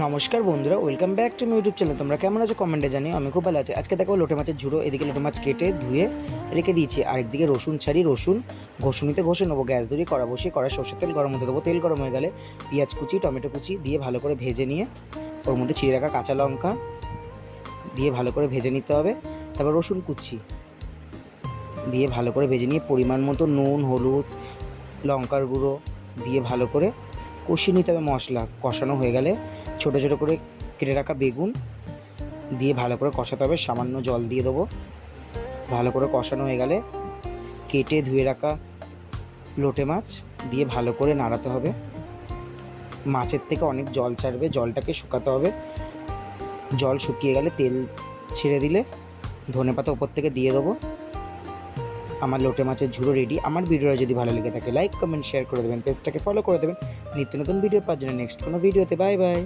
নমস্কার বন্ধুরা welcome back to YouTube channel তোমরা কেমন আছো? কমেন্টে জানি আমি খুব ভালো আছি। আজকে দেখো, লোটে মাছের ঝুড়ো, এদিকে লোটে মাছ কেটে ধুয়ে রেখে দিয়েছি। আর একদিকে রসুন ছাড়ি, রসুন ঘষুনিতে ঘষে নেব, গ্যাস ধরিয়ে কড়া বসিয়ে কড়া সর্ষের তেল গরম হতে দেবো। তেল গরম হয়ে গেলে পেঁয়াজ কুচি, টমেটো কুচি দিয়ে ভালো করে ভেজে নিয়ে, ওর মধ্যে ছিঁড়ে রাখা কাঁচা লঙ্কা দিয়ে ভালো করে ভেজে নিতে হবে। তারপর রসুন কুচি দিয়ে ভালো করে ভেজে নিয়ে, পরিমাণ মতো নুন, হলুদ, লঙ্কার গুঁড়ো দিয়ে ভালো করে কষিয়ে নিতে হবে মশলা। কষানো হয়ে গেলে ছোটো ছোটো করে কেটে রাখা বেগুন দিয়ে ভালো করে কষাতে হবে। সামান্য জল দিয়ে দেবো। ভালো করে কষানো হয়ে গেলে কেটে ধুয়ে রাখা লোটে মাছ দিয়ে ভালো করে নাড়াতে হবে। মাছের থেকে অনেক জল ছাড়বে, জলটাকে শুকাতে হবে। জল শুকিয়ে গেলে তেল ছেড়ে দিলে ধনে পাতা ওপর থেকে দিয়ে দেবো। আমার লোটে মাছের ঝুড়ো রেডি আমার ভিডিওটা যদি ভালো লেগে থাকে লাইক কমেন্ট শেয়ার করে দেবেন পেজটাকে ফলো করে দেবেন। নিত্য নতুন ভিডিও পাওয়ার জন্য নেক্সট কোনো ভিডিওতে বাই বাই